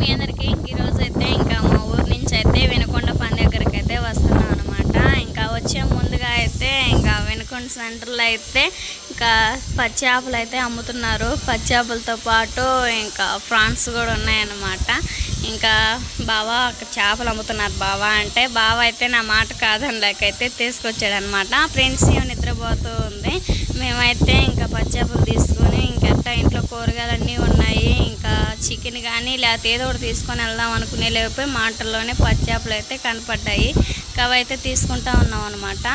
మీ అందరికి ఈరోజు అయితే ఇంకా మా ఊరు నుంచి అయితే వినకొండ పని దగ్గరికి అయితే వస్తున్నాం అనమాట ఇంకా వచ్చే ముందుగా అయితే ఇంకా వినకొండ సెంటర్లో అయితే ఇంకా పచ్చి చేపలు అయితే అమ్ముతున్నారు. పచ్చి చేపలతో పాటు ఇంకా ఫ్రాన్స్ కూడా ఉన్నాయన్నమాట. ఇంకా బావా అక్కడ చేపలు అమ్ముతున్నారు బావా అంటే బావ అయితే నా మాట కాదని లేకైతే తీసుకొచ్చాడనమాట ఫ్రెండ్స్ నిద్రపోతూ ఉంది. మేమైతే ఇంకా పచ్చి చేపలు తీసుకొని ఇంట్లో కూరగాయలు అన్నీ ఉన్నాయి. ఇంకా చికెన్ కానీ లేకపోతే ఏదో ఒకటి తీసుకొని వెళ్దాం అనుకునే లేకపోయి మాటల్లోనే పచ్చి చేపలు అయితే కనపడ్డాయి. కవైతే తీసుకుంటా ఉన్నాం అనమాట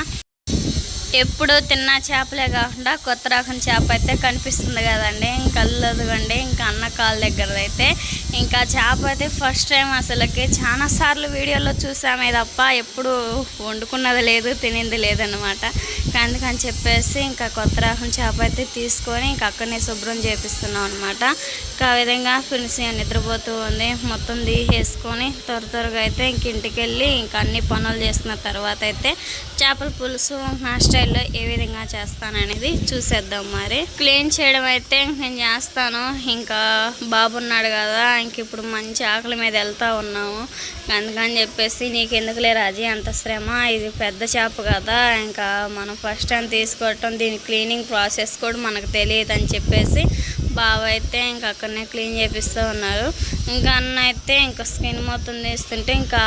ఎప్పుడు తిన్న చేపలే కాకుండా కొత్త రకం చేప అయితే కనిపిస్తుంది కదండి. ఇంకా అల్లదుగండి ఇంకా అన్న కాళ్ళ దగ్గర అయితే ఇంకా చేప అయితే ఫస్ట్ టైం అసలుకి. చాలా సార్లు వీడియోలో చూసామే తప్ప ఎప్పుడు వండుకున్నది లేదు తినింది లేదనమాట అందుకని చెప్పేసి ఇంకా కొత్త రకం చేప అయితే తీసుకొని ఇంకా అక్కడనే శుభ్రం చేపిస్తున్నాం అనమాట ఇంకా ఆ విధంగా ఫినిసి నిద్రపోతూ ఉంది. మొత్తం తీసేసుకొని త్వర త్వరగా అయితే ఇంక ఇంటికి వెళ్ళి ఇంకా అన్ని పనులు చేసుకున్న తర్వాత అయితే చేపల పులుసు నా స్టైల్లో ఏ విధంగా చేస్తాననేది చూసేద్దాం మరి. క్లీన్ చేయడం అయితే నేను చేస్తాను. ఇంకా బాబు ఉన్నాడు కదా ఇంక ఇప్పుడు మంచి ఆకలి మీద వెళ్తా ఉన్నాము. అందుకని చెప్పేసి నీకెందుకులే రాజీ అంత శ్రమ. ఇది పెద్ద చేప కదా. ఇంకా మనం ఫస్ట్ టైం తీసుకోవటం దీని క్లీనింగ్ ప్రాసెస్ కూడా మనకు తెలియదు అని చెప్పేసి బావ అయితే ఇంకా అక్కడనే క్లీన్ చేపిస్తూ ఉన్నారు. ఇంకా అన్న అయితే ఇంకా స్కిన్ మొత్తం తీస్తుంటే ఇంకా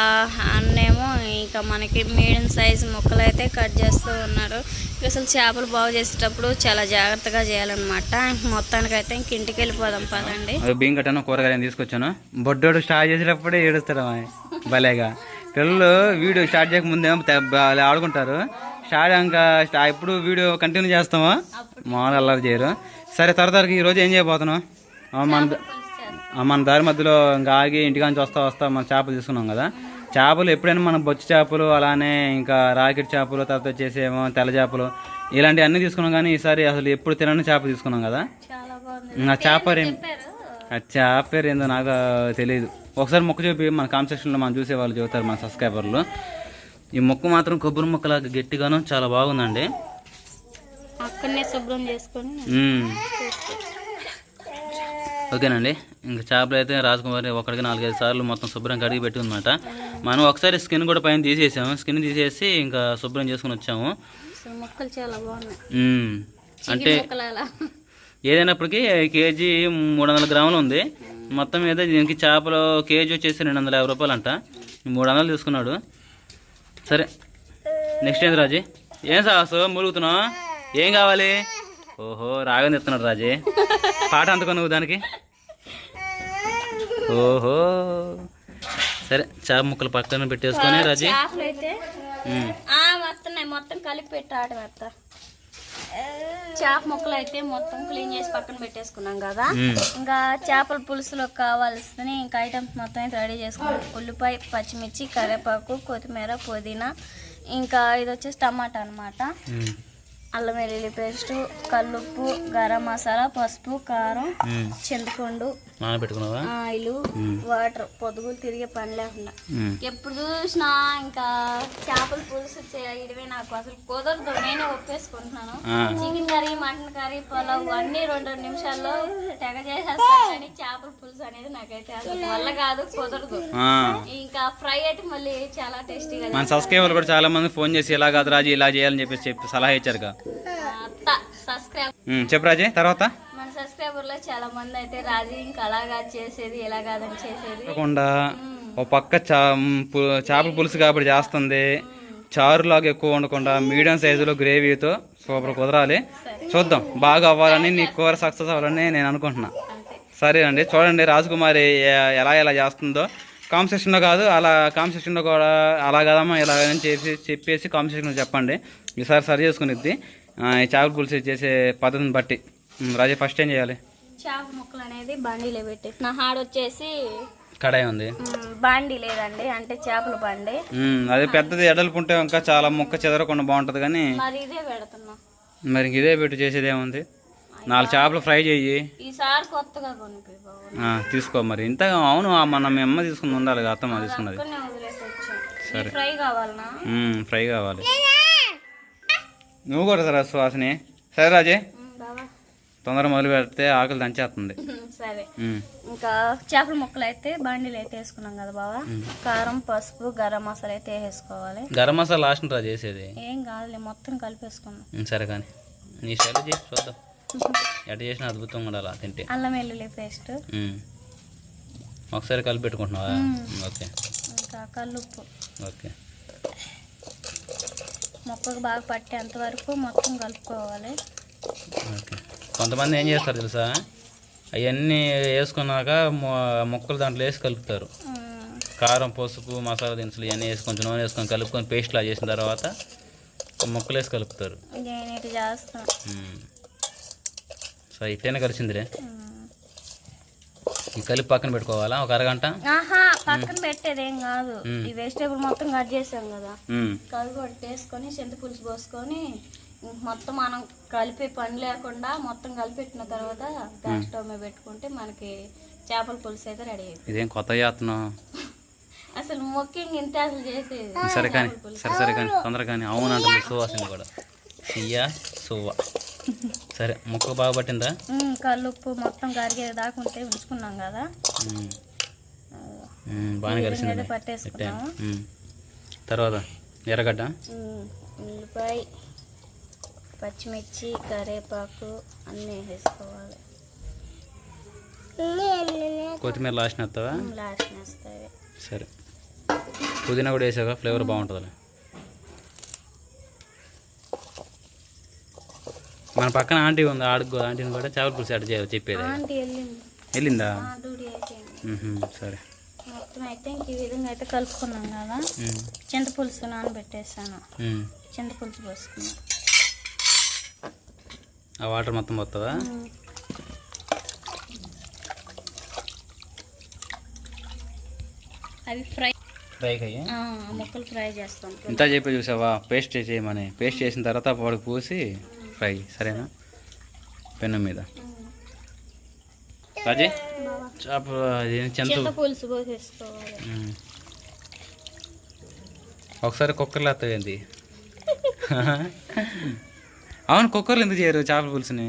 అన్నేమో ఇంకా మనకి మీడియం సైజ్ ముక్కలు అయితే కట్ చేస్తూ ఉన్నారు. అసలు చేపలు బాగు చేసేటప్పుడు చాలా జాగ్రత్తగా చేయాలన్నమాట. మొత్తానికైతే ఇంక ఇంటికి వెళ్ళిపోదాం పదండి. బియ్యం కట్టాను కూరగాయలు తీసుకొచ్చాను. బొడ్డోడు స్టార్ట్ చేసేటప్పుడే ఏడుస్తాడు అమ్మాయి భలేగా. పిల్లలు వీడియో స్టార్ట్ చేయక ముందేమో ఆడుకుంటారు. స్టార్ట్ ఇంకా ఎప్పుడు వీడియో కంటిన్యూ చేస్తామా? మామూలు అల్లరి చేయరు. సరే త్వర త్వరగా ఈరోజు ఏం చేయబోతున్నాం మన మన దారి మధ్యలో ఇంకా ఆగి ఇంటికాంచి వస్తా వస్తా మన చేపలు తీసుకున్నాం కదా. చేపలు ఎప్పుడైనా మనం బొచ్చు చేపలు అలానే ఇంకా రాకెట్ చేపలు తర్వాత వచ్చేసేమో తెల్ల చేపలు ఇలాంటివి అన్నీ తీసుకున్నాం కానీ ఈసారి అసలు ఎప్పుడు తినని చేప తీసుకున్నాం కదా. ఆ చేప ఆ చేప పేరు ఏందో నాకు తెలియదు. ఒకసారి మొక్క చూపి మన కామెంట్ సెక్షన్లో మనం చూసే వాళ్ళు చెబుతారు మన సబ్స్క్రైబర్లు. ఈ మొక్క మాత్రం కొబ్బరి మొక్కలాగా గట్టిగాను చాలా బాగుందండి. అక్కడనే శుభ్రం చేసుకొని. ఓకేనండి. ఇంకా చేపలు అయితే రాజకుమారి ఒకటికి నాలుగైదు సార్లు మొత్తం శుభ్రం కడిగి పెట్టి ఉందన్నమాట మనం ఒకసారి స్కిన్ కూడా పైన తీసేసాము. స్కిన్ తీసేసి ఇంకా శుభ్రం చేసుకుని వచ్చాము. మొక్కలు చాలా బాగున్నాయి. అంటే ఏదైనప్పటికీ కేజీ మూడు వందల గ్రాములు ఉంది. మొత్తం మీద దీనికి చేపలు కేజీ వచ్చేసి రెండు వందల యాభై రూపాయలు అంట మూడు వందలు తీసుకున్నాడు. సరే. నెక్స్ట్ ఏంది రాజీ? ఏం సాసు మురుగుతున్నావు ఏం కావాలి? ఓహో రాగని చెప్తున్నాడు రాజీ. పాట అందుకో నువ్వు దానికి. ఓహో. సరే చేప ముక్కలు పక్కన పెట్టేసుకొని రాజీ. మొత్తం కలిపి పెట్టి ఆట పెడతా చేప ముక్కలు అయితే మొత్తం క్లీన్ చేసి పక్కన పెట్టేసుకున్నాం కదా. ఇంకా చేపల పులుసులో కావాల్సిన ఇంకా ఐటమ్స్ మొత్తం అయితే రెడీ చేసుకున్నాం ఉల్లిపాయ పచ్చిమిర్చి కరివేపాకు కొత్తిమీర పుదీనా ఇంకా ఇది వచ్చేసి టమాటా అన్నమాట ఉమ్. అల్లం వెల్లుల్లి పేస్ట్ కల్లుప్పు గరం మసాలా పసుపు కారం. చింతపండు నానబెట్టుకున్నావా? ఆయిల్ వాటర్ పొదుగులు తిరిగే పని లేకుండా. ఎప్పుడు చూసినా ఇంకా చేపల పులుసు చేయడమే నాకు అసలు కుదరదు. నేనే ఒప్పేసుకుంటున్నాను. Chicken curry mutton curry pulao అన్ని రెండు రెండు నిమిషాల్లో తెగ చేసేస్తాను కానీ చేపల పులుసు అనేది నాకైతే అసలు వల్ల కాదు కుదరదు. ఇంకా ఫ్రై అయితే మళ్ళీ చాలా టేస్టీగా మన సబ్స్క్రైబర్ కూడా చాలా మంది ఫోన్ చేసి ఇలా కాదు రాజు ఇలా చేయాలని చెప్పేసి చెప్పి సలహా ఇచ్చారుగా. అత్త సబ్స్క్రైబ్ చెప్పు రాజే తర్వాత? మన సబ్స్క్రైబర్లో చాలా మంది అయితే రాజీ ఇంకా అలాగా చేసేది ఇలా కాదని చేసేది కాకుండా ఒక పక్క చా పు- చేపల పులుసు కాబట్టి చేస్తుంది. చారులాగా ఎక్కువ ఉండకుండా మీడియం సైజులో గ్రేవీతో సూపర్ కుదరాలి. చూద్దాం. బాగా అవ్వాలని నీ కూర సక్సెస్ అవ్వాలని నేను అనుకుంటున్నా. అంతే. సరే అండి. చూడండి రాజకుమారి ఎలా ఎలా చేస్తుందో. కామెంట్ సెక్షన్లో కాదు అలా కామెంట్ సెక్షన్లో కూడా అలా కదమ్మా ఇలా చేసి చెప్పేసి కామెంట్ సెక్షన్లో చెప్పండి. ఈసారి సరి చేసుకునిద్ది. చేపల పులుసు చేసే పద్ధతిని బట్టి. రాజే ఫస్ట్ ఏం చేయాలి? చేప ముక్కలు అనేది బాండీలో పెట్టేసి నా హాడ్ వచ్చేసి కడాయి ఉంది. బాండీ లేదండి అంటే చేపల బండి. అదే పెద్దది ఎడల్పు ఉంటే ఇంకా చాలా ముక్క చెదరకుండా బాగుంటుంది కానీ మరి ఇదే పెడుతున్నా. మరి ఇదే పెట్టి చేసేది ఏముంది? నాలుగు చేపలు ఫ్రై చెయ్యి ఈసారి కొత్తగా తీసుకో మరి. ఇంత అవును మన మీ అమ్మ తీసుకుని ఉండాలి కదా, అత్తమ్మ తీసుకున్నది. సరే. ఫ్రై కావాలనా? ఉమ్, ఫ్రై కావాలి. నువ్వు కూడా సరే సువాసని సరే రాజే. బాబా తొందరగా మొదలు పెడితే ఆకులు దంచేస్తుంది. సరే. ఇంకా చేపల ముక్కలు అయితే బాండీలు అయితే వేసుకున్నాం కదా బావా. కారం పసుపు గరం మసాలా అయితే వేసుకోవాలి. గరం మసాలా లాస్ట్ రా చేసేది. ఏం కాదులే మొత్తం కలిపేసుకున్నాం ఉమ్, సరే కానీ. నీ స్టైల్ చేసి చూద్దాం. ఎట్ట చేసినా అద్భుతంగా ఉండాలి తింటే. అల్లం వెల్లుల్లి పేస్ట్. ఒకసారి కలిపి పెట్టుకుంటున్నావా? ఓకే. ఇంకా కల్లుప్పు. ఓకే. మొక్కకు బాగా పట్టేంత వరకు మొత్తం కలుపుకోవాలి. ఓకే. కొంతమంది ఏం చేస్తారు తెలుసా? అవన్నీ వేసుకున్నాక ముక్కలు దాంట్లో వేసి కలుపుతారు. కారం పసుపు మసాలా దినుసులు ఇవన్నీ వేసి కొంచెం నూనె వేసుకొని కలుపుకొని పేస్ట్లా చేసిన తర్వాత ముక్కలు వేసి కలుపుతారు. సో ఇట్టేనే కలిసిందిరే. కలిపి పక్కన పెట్టుకోవాలా? ఒక అరగంట? పక్కన పెట్టేది ఏం కాదు. ఈ వెజిటేబుల్ మొత్తం కట్ చేసాం కదా. కలిపి కొట్టేసుకొని చింతపులుసు పోసుకొని మొత్తం మనం కలిపి పని లేకుండా మొత్తం కలిపెట్టిన తర్వాత గ్యాస్ స్టవ్ మీద పెట్టుకుంటే మనకి చేపల పులుసు అయితే రెడీ అయిపోయింది ఇదేం కొత్త చేస్తున్నావు అసలు ముఖ్యంగా ఇంత అసలు చేసేది సరే కానీ సరే సరే కానీ తొందరగా కానీ అవును అంటుంది సువాసన కూడా. సియ్యా సువ్వ. సరే ముక్క బాగా పట్టిందా? ఉమ్, కల్లుప్పు మొత్తం కరిగేది దాకా ఉంటే ఉంచుకున్నాం కదా. బాగానే కలిసింది పట్టేసుకున్నాము. తర్వాత ఎర్రగడ్డ? ఉల్లిపాయ. పచ్చిమిర్చి కరివేపాకు అన్నీ వేసుకోవాలి. కొత్తిమీర లాస్ట్ వేస్తావా? లాస్ట్ వేస్తాయి సరే. పుదీనా కూడా వేసాక ఫ్లేవర్ బాగుంటుంది మన పక్కన ఆంటీ ఉంది ఆడుకో ఆంటీని కూడా చేపల పులుసు అడ్డ చేయాలి చెప్పేది. వెళ్ళింది. సరే. మొత్తం అయితే ఇంక ఈ విధంగా అయితే కలుపుకున్నాం కదా. చింతపులుసు నానబెట్టేసాను. చింతపులుసు పోసుకున్నాం. ఆ వాటర్ మొత్తం పోతుందా? అవి ఫ్రై ఫ్రై అయ్యి ముక్కలు ఫ్రై చేస్తాం. ఇంత చెప్పి చూసావా? పేస్ట్ చేయమని. పేస్ట్ చేసిన తర్వాత వాడికి పూసి ఫ్రై. సరేనా? పెన్ను మీద. రాజీ? చేప అది చింత చింతపులుసు పోసేసుకోవాలి. ఉమ్. ఒకసారి కుక్కర్లో వస్తాయి అవును కుక్కర్లు ఎందుకు చేయరు? చేపల పులుసుని.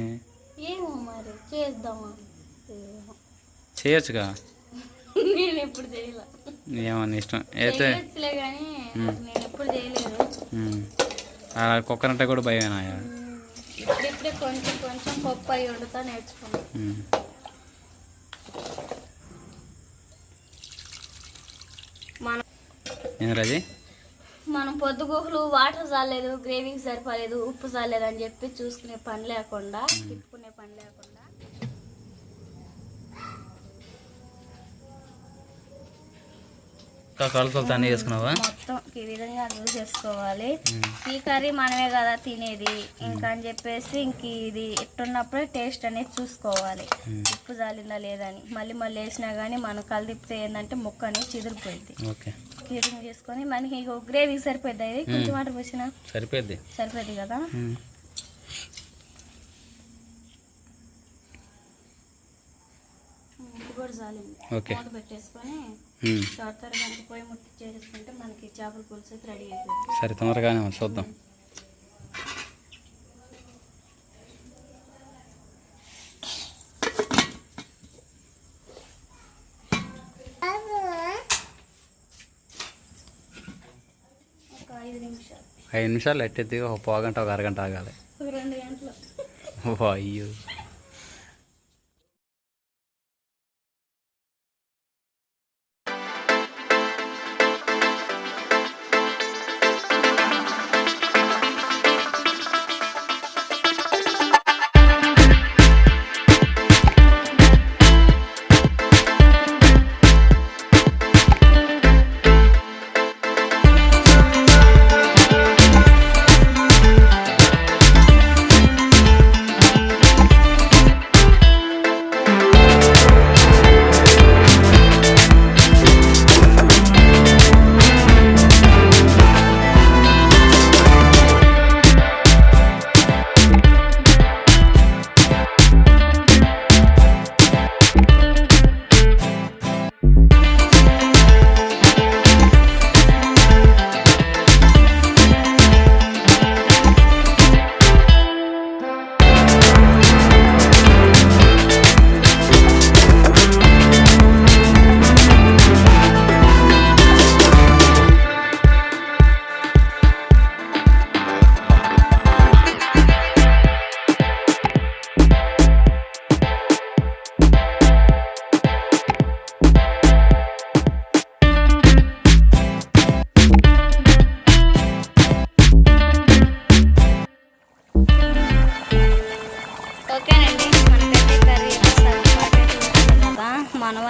ఏమో మరి చేద్దామా. చేయొచ్చుగా. నేను ఎప్పుడు చేయలే. ఏమని ఇష్టం. అయితే నేను ఎప్పుడు చేయలేదు. ఆ కుక్కర్ అంటే కూడా భయమేనా ఇప్పుడిప్పుడే కొంచెం కొంచెం పప్పు అయి వండుతా నేర్చుకున్నాను ఉమ్. మనం ఏం రాజీ మనం పొద్దుగూహలు వాటర్ చాలేదు గ్రేవీకి సరిపోలేదు ఉప్పు చాలేదు అని చెప్పి చూసుకునే పని లేకుండా తిప్పుకునే పని లేకుండా. మొత్తం ఈ విధంగా ఉమ్. ఈ కర్రీ మనమే కదా తినేది. ఇంకా అని చెప్పేసి ఇంక ఇది ఇట్టున్నప్పుడే టేస్ట్ అనేది చూసుకోవాలి. ఉప్పు జాలిందా లేదని మళ్ళీ మళ్ళీ వేసినా కానీ మనం కలిదిప్పితే ఏంటంటే ముక్క అనేది చిదిరిపోయింది. ఓకే. విధంగా చేసుకొని మనకి గ్రేవీకి సరిపోద్ది అది కొంచెం వాటర్ పోసినా? సరిపోద్ది. సరిపోద్ది కదా? ఓకే. పెట్టేసుకొని. త్వర త్వరగా పొయ్యి ముట్టి చేసుకుంటే మనకి చేపల పులుసు రెడీ అయిపోయింది. సరే తొందరగానే ఉంది, చూద్దాం. ఐదు నిమిషాలు ఎట్టెత్తి ఒక పావుగంట ఒక అరగంట ఆగాలి. అయ్యో.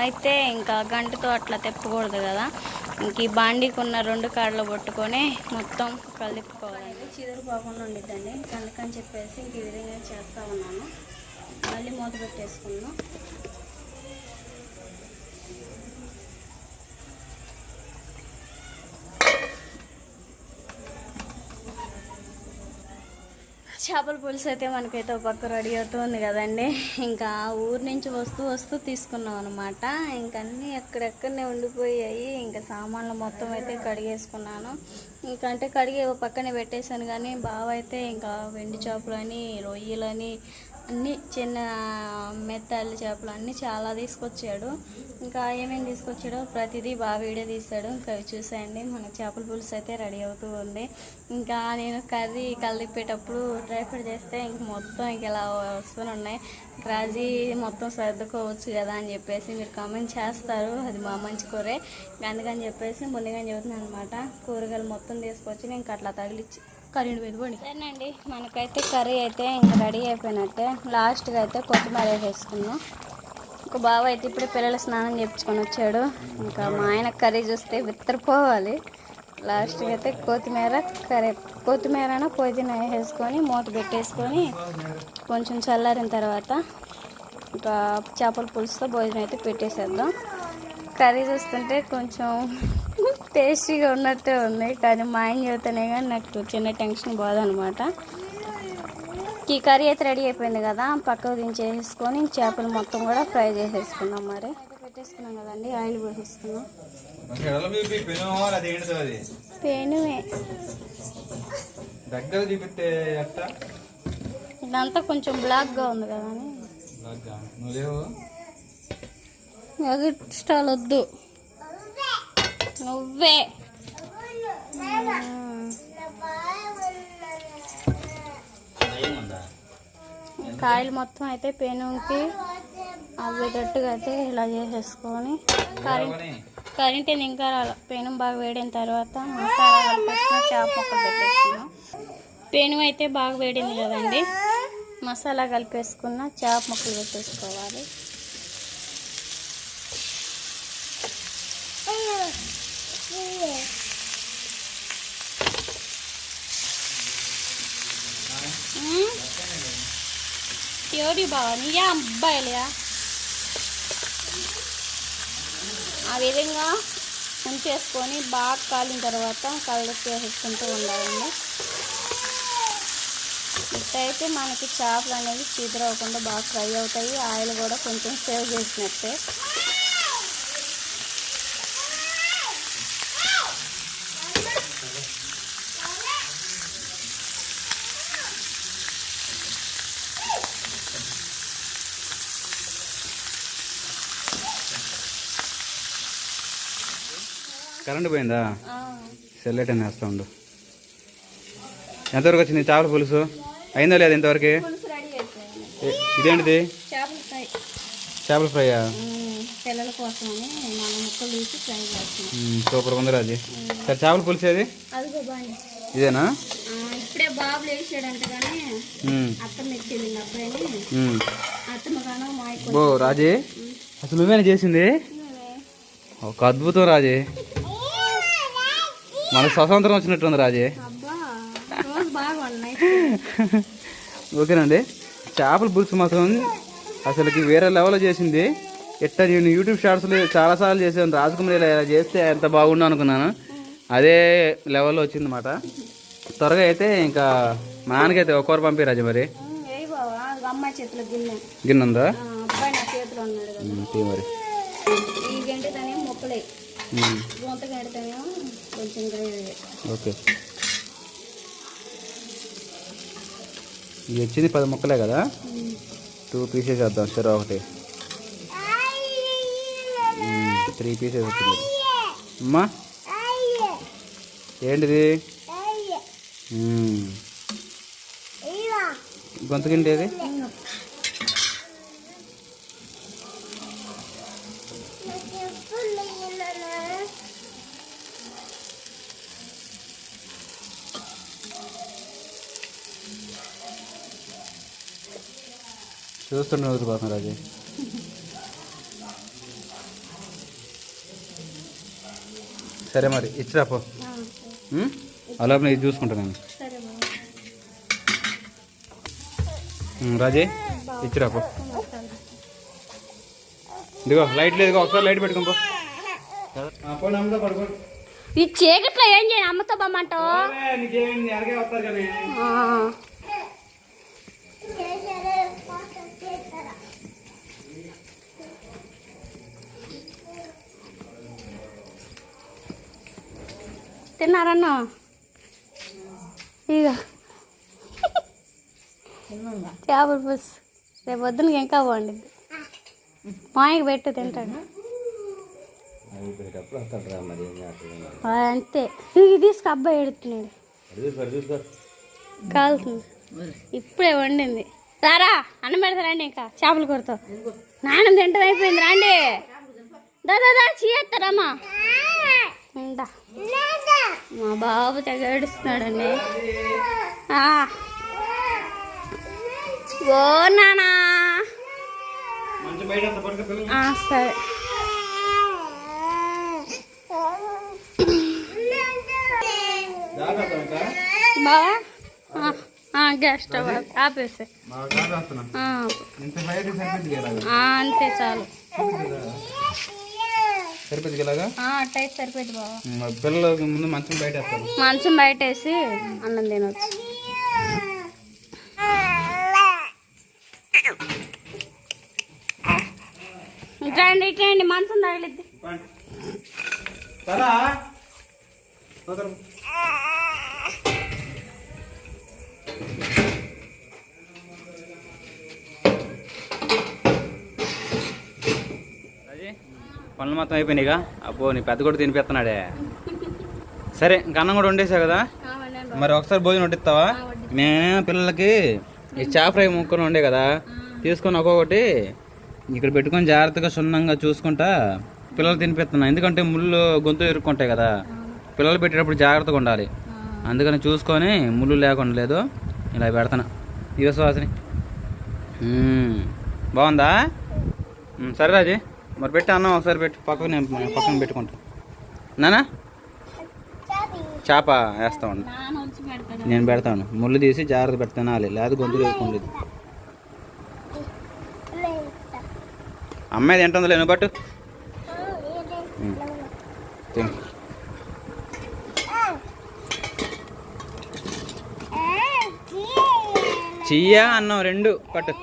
అయితే ఇంకా గంటతో అట్లా తెప్పకూడదు కదా. ఇంక ఈ బాండీకి ఉన్న రెండు కాడలు పట్టుకొని మొత్తం కలిపుకోవాలి. చిదురు పోకుండా ఉండిద్దండి. కనుక అందుకని చెప్పేసి ఇంక ఈ విధంగా చేస్తూ ఉన్నాను. మళ్ళీ మూత పెట్టేసుకుందాం. చేపల పులుసు అయితే మనకైతే ఒక పక్క రెడీ అవుతుంది కదండి. ఇంకా ఊరు నుంచి వస్తూ వస్తూ తీసుకున్నాం అనమాట ఇంకన్నీ ఎక్కడెక్కడనే ఉండిపోయాయి. ఇంకా సామాన్లు మొత్తం అయితే కడిగేసుకున్నాను. ఇంకంటే అంటే కడిగి ఒక పక్కనే పెట్టేశాను కానీ బావ అయితే ఇంకా వెండి చేపలని రొయ్యలని అన్నీ చిన్న మెత్తలు చేపలు అన్నీ చాలా తీసుకొచ్చాడు. ఇంకా ఏమేమి తీసుకొచ్చాడో ప్రతిదీ బాగా వీడియో తీస్తాడు. ఇంకా అవి చూసేయండి. మన చేపల పులుసు అయితే రెడీ అవుతూ ఉంది. ఇంకా నేను కర్రీ కలిపేటప్పుడు డ్రై ఫ్రై చేస్తే ఇంక మొత్తం ఇంక ఇలా వస్తూనే ఉన్నాయి. రాజీ మొత్తం సర్దుకోవచ్చు కదా అని చెప్పేసి మీరు కామెంట్ చేస్తారు. అది మా మంచి కూరే. అందుకని చెప్పేసి ముందుగా చెబుతున్నాను అనమాట. కూరగాయలు మొత్తం తీసుకొచ్చి నేను అట్లా తగిలిచ్చి కర్రీ పెట్టుకోండి సరేనండి మనకైతే కర్రీ అయితే ఇంకా రెడీ అయిపోయినట్టే. లాస్ట్గా అయితే కొత్తిమీర వేసుకున్నాం ఇంకా బావ అయితే ఇప్పుడే పిల్లల స్నానం చేయించుకొని వచ్చాడు. ఇంకా మా ఆయన కర్రీ చూస్తే విత్తరిపోవాలి. లాస్ట్గా అయితే కొత్తిమీర కర్రీ కొత్తిమీర పుదీనా వేసుకొని మూత పెట్టేసుకొని కొంచెం చల్లారిన తర్వాత ఇంకా చేపల పులుసుతో భోజనం అయితే పెట్టేసేద్దాం. కర్రీ చూస్తుంటే కొంచెం టేస్టీగా ఉన్నట్టే ఉంది కానీ మా ఆయన చెబుతానే కానీ నాకు చిన్న టెన్షన్ పోదనమాట. ఈ కర్రీ అయితే రెడీ అయిపోయింది కదా పక్కకు దించేసుకొని చేపలు మొత్తం కూడా ఫ్రై చేసేసుకున్నాం మరి. పెట్టేసుకున్నాం కదండి ఆయిల్ పోసేసుకున్నాం పెనుమే దగ్గర ఎట్ట ఇదంతా కొంచెం బ్లాక్గా ఉంది కదా అని. నువ్వు లేవు? ఎగురు స్టాల్ వద్దు. నువ్వే. కాయలు మొత్తం అయితే పెనుకి అవ్వేటట్టుగా అయితే ఇలా చేసేసుకొని కరెంట్ కరెంట్ ఇంకా రాల. పెను బాగా వేడిన తర్వాత మసాలా కలిపేసుకుని చేప ముక్కలు పెట్టేసుకున్నాం. పెను అయితే బాగా వేడింది కదండి. మసాలా కలిపేసుకున్న చేప ముక్కలు పెట్టేసుకోవాలి. ఎవడి బావా నీయా అబ్బాయిలయా ఆ విధంగా ఉంచేసుకొని బాగా కాలిన తర్వాత కళ్ళకి వేసుకుంటూ ఉండాలండి. ఇట్లయితే మనకి చేపలు అనేవి చీదరవ్వకుండా బాగా ఫ్రై అవుతాయి. ఆయిల్ కూడా కొంచెం సేవ్ చేసినట్టే. కరెంట్ పోయిందా? సెల్లెట్ అని వేస్తా ఉండు. ఎంతవరకు వచ్చింది? చేపల పులుసు? అయిందా లేదా ఇంతవరకు? ఇదేంటిది? చేపల ఫ్రై. చేపల ఫ్రైయా? ఉమ్, పిల్లల కోసమని నాలుగు ముక్కలు తీసి ఫ్రై చేస్తున్నాం. మ్మ్, సూపర్ ఉంది రాజీ. సరే చేపల పులుసు బాండి ఇదేనా? ఇప్పుడే బాబు లేచాడంట కానీ అత్తమ్మ అబ్బాయిని. అత్తమ్మ రాజీ. అసలు నువ్వేనా చేసింది? ఒక అద్భుతం రాజీ. మనకు స్వతంత్రం వచ్చినట్టుంది రాజీ. ఓకేనండి. చేపల పులుసు మాత్రం అసలుకి వేరే లెవెల్లో చేసింది. ఎట్ట నేను యూట్యూబ్ షార్ట్స్లో చాలాసార్లు చేశాను. రాజకుమారి ఇలా చేస్తే ఎంత బాగుండు అనుకున్నాను. అదే లెవెల్లో వచ్చిందన్నమాట. త్వరగా అయితే ఇంకా మా నాన్నకైతే ఒక కూర పంపి రాజు మరి. గిన్నె. ఉందా? మరి. గొంత కొంచెం గ్రేవీ ఓకే. ఇది వచ్చింది పది ముక్కలే కదా? టూ పీసెస్ వేద్దాం. సరే ఒకటి. త్రీ పీసెస్ వచ్చింది. అమ్మా. ఏంటిది. గొంతుకింటి ఏది చూస్తుండే వదిలిపోతున్నారు సరే మరి ఇచ్చిరాపో అలా ఇది చూసుకుంటా నేను. రాజే ఇచ్చిరాపో ఇదిగో లైట్ లేదు ఒకసారి లైట్ పెట్టుకో ఈ చీకట్లో ఏం చేయాలి? అమ్మతో బొమ్మంటావు తిన్నారన్న? ఇక చేపల పులుసు రేపు పొద్దునకి ఇంకా బాగుండిద్ది. మాయకి పెట్టు తింటాడు. అంతే. ఇది తీసుకు అబ్బాయి ఎడుతున్నాడు కాలుతుంది. ఇప్పుడే వండింది. రారా అన్నం పెడతారండి ఇంకా. చేపల కూరతో నాన్న తింటది అయిపోయింది రండి. దా దా ఉందా మా బాబు తెగ ఏడుస్తున్నాడండి ఆ. ఓ నానా. సరే. బావా? ఆ, గ్యాస్ స్టవ్ ఆపేసి. అంతే చాలు. సరిపోద్ది ఇలాగా? అట్టయితే పిల్లలు ముందు మంచం బయట వేస్తారు మంచం బయట వేసి అన్నం తినొచ్చు. ఇట్రండి ఇట్రండి మంచం తగిలిద్ది సరా పనులు మొత్తం అయిపోయినాయిగా. అబ్బో నీ పెద్ద కూడా తినిపిస్తున్నాడే. సరే ఇంకా అన్నం కూడా వండేసావు కదా? మరి ఒకసారి భోజనం వడ్డిస్తావా? నేను పిల్లలకి ఈ చేప ఫ్రై ముక్కలు ఉండే కదా? తీసుకొని ఒక్కొక్కటి ఇక్కడ పెట్టుకొని జాగ్రత్తగా సున్నంగా చూసుకుంటా పిల్లలు తినిపిస్తున్నా ఎందుకంటే ముళ్ళు గొంతు ఇరుక్కుంటాయి కదా. పిల్లలు పెట్టేటప్పుడు జాగ్రత్తగా ఉండాలి. అందుకని చూసుకొని ముళ్ళు లేకుండా లేదు. ఇలా పెడతాను. ఈ విశ్వాసని బాగుందా? సరే రాజీ. మరి పెట్టి అన్నం ఒకసారి పెట్టి పక్కకు నేను పక్కన పెట్టుకుంటా నానా చేప వేస్తా ఉండు నేను పెడతాను ముళ్ళు తీసి జాగ్రత్త పెడతాను లేదు గొంతు వేసుకుంటుంది అమ్మాయి తింటుంది లేను పట్టు ఉమ్. చెయ్యా అన్నం రెండు పట్టు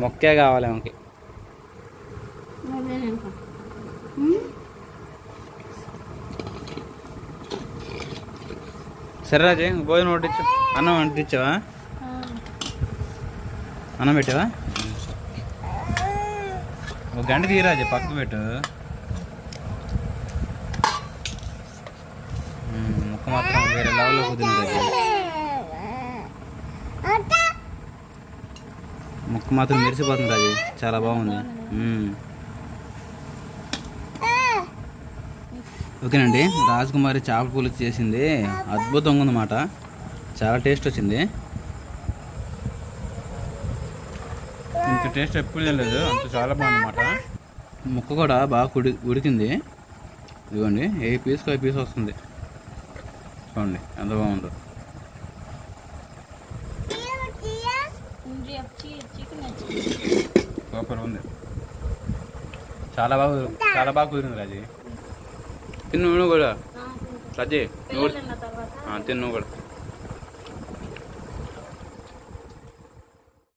మొక్కే కావాలి ఆమెకి సరే రాజే భోజనం వడ్డించు. అన్నం వడ్డించావా? అన్నం పెట్టావా? ఒక గంట తీయరాజు పక్క పెట్టు. ముక్క మాత్రం వేరే లెవెల్లో కుదిరింది ముక్క మాత్రం మెరిసిపోతుంది రాజు చాలా బాగుంది. ఓకేనండి. రాజకుమారి చేపల పులుసు చేసింది. అద్భుతంగా ఉందన్నమాట. చాలా టేస్ట్ వచ్చింది. ఇంత టేస్ట్ ఎప్పుడు లేదు అంత చాలా బాగుందన్నమాట. ముక్క కూడా బాగా ఉడి ఉడికింది. ఇదిగోండి. ఏ పీస్కి ఏ పీస్ వస్తుంది. చూడండి ఎంత బాగుందో. సూపర్ ఉంది. చాలా బాగా చాలా బాగా కుదిరింది రాజీ. తిన్ను నువ్వు కూడా రాజీ నువ్వు కూడా నువ్వు కూడా